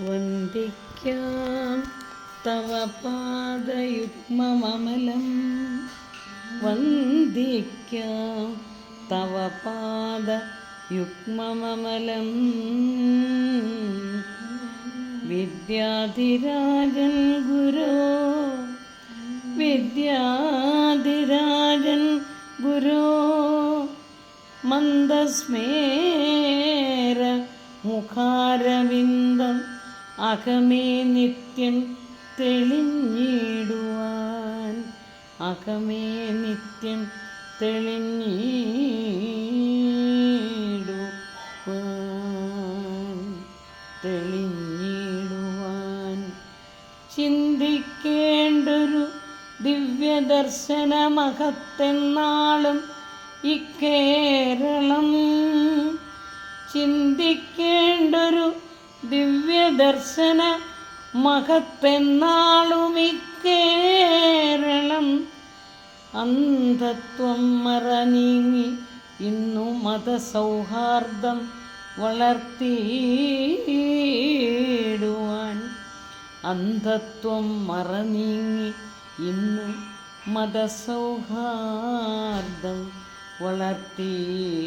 വന്ദിക്കാം. തവ പാദയുഗ്മമലം വന്ദിക്കാം. തവ പാദയുഗ്മമലം വിദ്യാധിരാജൻ ഗുരോ. വിദ്യാധിരാജൻ ഗുരോ. മന്ദസ്മേര മുഖാരവിന്ദം. അകമേ നിത്യം തെളിഞ്ഞിടുവാൻ. അകമേ നിത്യം തെളിഞ്ഞിടുവാൻ. തെളിഞ്ഞിടുവാൻ. ചിന്തിക്കേണ്ടൊരു ദിവ്യദർശന മഹത്തെന്നാളും ഇക്കേരളം ചിന്തിക്കേണ്ടൊരു ദിവ്യദർശന മഹത്തെന്നാളും ഇക്കേരളം അന്ധത്വം മറനീങ്ങി ഇന്നു മതസൗഹാർദ്ദം വളർത്തിയിടുവാൻ. അന്ധത്വം മറനീങ്ങി ഇന്നു മതസൗഹാർദ്ദം വളർത്തിയിടുവാൻ.